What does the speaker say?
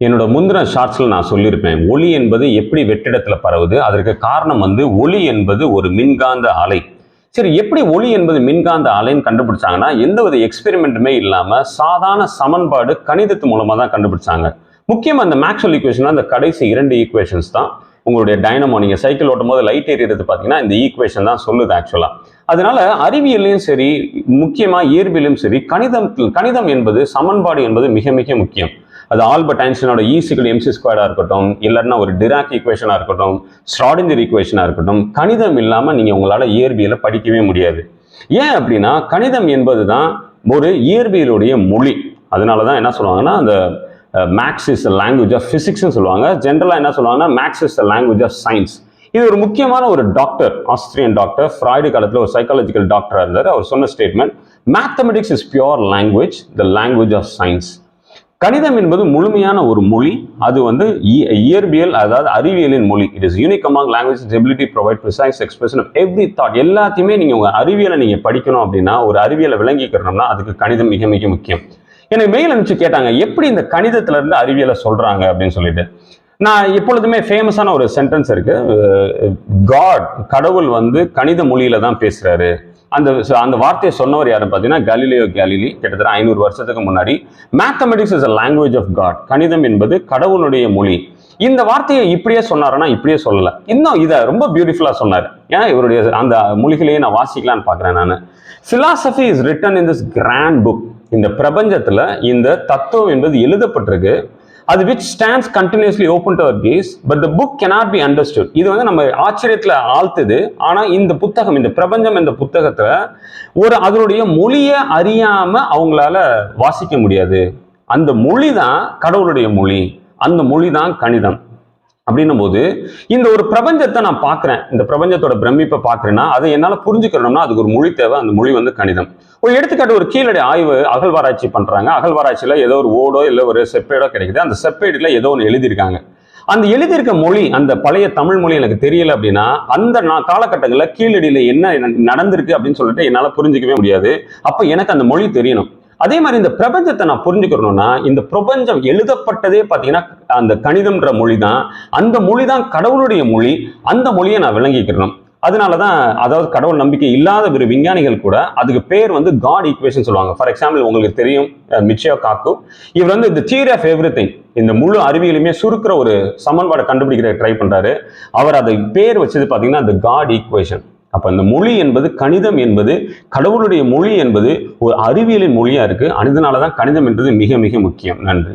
என்னோட முந்தின ஷார்ட்ஸில் நான் சொல்லியிருப்பேன் ஒளி என்பது எப்படி வெற்றிடத்தில் பரவுது அதற்கு காரணம் வந்து ஒளி என்பது ஒரு மின்காந்த அலை சரி எப்படி ஒளி என்பது மின்காந்த அலைன்னு கண்டுபிடிச்சாங்கன்னா எந்த வித எக்ஸ்பெரிமெண்ட்டுமே இல்லாமல் சாதாரண சமன்பாடு கணிதத்து மூலமாக தான் கண்டுபிடிச்சாங்க. முக்கியமாக அந்த மேக்ஸ்வல் ஈக்குவேஷன் அந்த கடைசி இரண்டு ஈக்குவேஷன்ஸ் தான் உங்களுடைய டைனமோ நீங்கள் சைக்கிள் ஓட்டும் போது லைட் எரியறது பார்த்தீங்கன்னா இந்த ஈக்குவேஷன் தான் சொல்லுது ஆக்சுவலாக அதனால அறிவியலையும் சரி முக்கியமாக இயற்பியலும் சரி கணிதம் கணிதம் என்பது சமன்பாடு என்பது மிக மிக முக்கியம். அது ஆல்பர்ட் ஐன்ஸ்டீனோட ஈசிக்கல் எம்சி ஸ்கொயர்டாக இருக்கட்டும் இல்லைன்னா ஒரு டிராக் ஈக்குவேஷனாக இருக்கட்டும் ஸ்ட்ராடிஞ்சர் ஈக்குவேஷனாக இருக்கட்டும் கணிதம் இல்லாமல் நீங்கள் உங்களால் இயற்பியலை படிக்கவே முடியாது. ஏன் அப்படின்னா கணிதம் என்பது தான் ஒரு இயற்பியலுடைய மொழி. அதனால தான் என்ன சொல்லுவாங்கன்னா அந்த மேக்ஸ் இஸ் லாங்குவேஜ் ஆஃப் ஃபிசிக்ஸ்னு சொல்லுவாங்க. ஜென்ரலாக என்ன சொல்லுவாங்கன்னா maths is language of science இது ஒரு முக்கியமான ஒரு டாக்டர் ஆஸ்திரியன் டாக்டர் ஃப்ராய்டு காலத்தில் ஒரு சைக்காலஜிக்கல் டாக்டராக இருந்தார். அவர் சொன்ன statement mathematics is pure language the language of science கணிதம் என்பது முழுமையான ஒரு மொழி. அது வந்து இயற்பியல் அதாவது அறிவியலின் மொழி. It is unique among language ability provide precise expression of every thought எல்லாத்தையுமே நீங்கள் உங்கள் அறிவியலை நீங்கள் படிக்கணும் அப்படின்னா ஒரு அறிவியலை விளங்கிக்கிறோம்னா அதுக்கு கணிதம் மிக மிக முக்கியம். எனக்கு மெயில் அனுப்பிச்சு கேட்டாங்க எப்படி இந்த கணிதத்துல இருந்து அறிவியலை சொல்றாங்க? அப்படின்னு சொல்லிட்டு. நான் எப்பொழுதுமே ஃபேமஸான ஒரு சென்டென்ஸ் இருக்கு. காட் கடவுள் வந்து கணித மொழியில தான் பேசுறாரு. அந்த அந்த வார்த்தையை சொன்னவர் யாருன்னு பார்த்தீங்கன்னா கலிலியோ கேலிலி கிட்டத்தட்ட ஐநூறு வருஷத்துக்கு முன்னாடி. Mathematics is a language of God கணிதம் என்பது கடவுளுடைய மொழி. இந்த வார்த்தையை இப்படியே சொன்னாருன்னா இப்படியே சொல்லலை. இன்னும் இதை ரொம்ப பியூட்டிஃபுல்லா சொன்னார். ஏன்னா இவருடைய அந்த மொழிகளையே நான் வாசிக்கலாம்னு பார்க்குறேன் நான். Philosophy is written in this grand book இந்த பிரபஞ்சத்தில் இந்த தத்துவம் என்பது எழுதப்பட்டிருக்கு. அது which stands continuously open to our gaze but the book cannot be understood இது வந்து நம்ம ஆச்சரியத்தில் ஆழ்த்துது. ஆனால் இந்த புத்தகம் இந்த பிரபஞ்சம் இந்த புத்தகத்தில் ஒரு அதனுடைய மொழியை அறியாமல் அவங்களால வாசிக்க முடியாது. அந்த மொழி தான் கடவுளுடைய மொழி. அந்த மொழி தான் கணிதம். அப்படின்னும் போது இந்த ஒரு பிரபஞ்சத்தை நான் பார்க்குறேன் இந்த பிரபஞ்சத்தோட பிரமிப்பை பார்க்குறேன்னா அதை என்னால் புரிஞ்சுக்கணும்னா அதுக்கு ஒரு மொழி தேவை அந்த மொழி வந்து கணிதம். ஒரு எடுத்துக்காட்டு ஒரு கீழடி ஆய்வு அகழ்வாராய்ச்சி பண்ணுறாங்க அகழ்வாராய்ச்சியில் ஏதோ ஒரு ஓடோ இல்லை ஒரு செப்பேடோ கிடைக்குது. அந்த செப்பேடில் ஏதோ ஒன்று எழுதியிருக்காங்க. அந்த எழுதியிருக்க மொழி அந்த பழைய தமிழ் மொழி எனக்கு தெரியல அப்படின்னா அந்த நான் காலகட்டங்களில் கீழடியில் என்ன நடந்திருக்கு அப்படின்னு சொல்லிட்டு என்னால் புரிஞ்சிக்கவே முடியாது. அப்போ எனக்கு அந்த மொழி தெரியணும். அதே மாதிரி இந்த பிரபஞ்சத்தை நான் புரிஞ்சுக்கிறோம்னா இந்த பிரபஞ்சம் எழுதப்பட்டதே பார்த்தீங்கன்னா அந்த கணிதம்ன்ற மொழி தான் அந்த மொழி தான் கடவுளுடைய மொழி. அந்த மொழியை நான் விளங்கிக்கிறணும் அதனால தான் அதாவது கடவுள் நம்பிக்கை இல்லாத ஒரு விஞ்ஞானிகள் கூட அதுக்கு பேர் வந்து காட் ஈக்குவேஷன் சொல்லுவாங்க. ஃபார் எக்ஸாம்பிள் உங்களுக்கு தெரியும் அஹ், மிச்சியோ காக்கு. இவர் வந்து இந்த தியரி ஆஃப் எவ்ரி இந்த முழு அறிவியலுமே சுருக்கிற ஒரு சமன்பாடை கண்டுபிடிக்கிற ட்ரை பண்ணுறாரு அவர் அதை பேர் வச்சது பார்த்தீங்கன்னா அந்த காட் ஈக்குவேஷன் அப்போ இந்த மொழி என்பது கணிதம் என்பது கடவுளுடைய மொழி என்பது ஒரு அறிவியலின் மொழியாக இருக்குது அதனால தான் கணிதம் என்பது மிக மிக முக்கியம். நன்றி.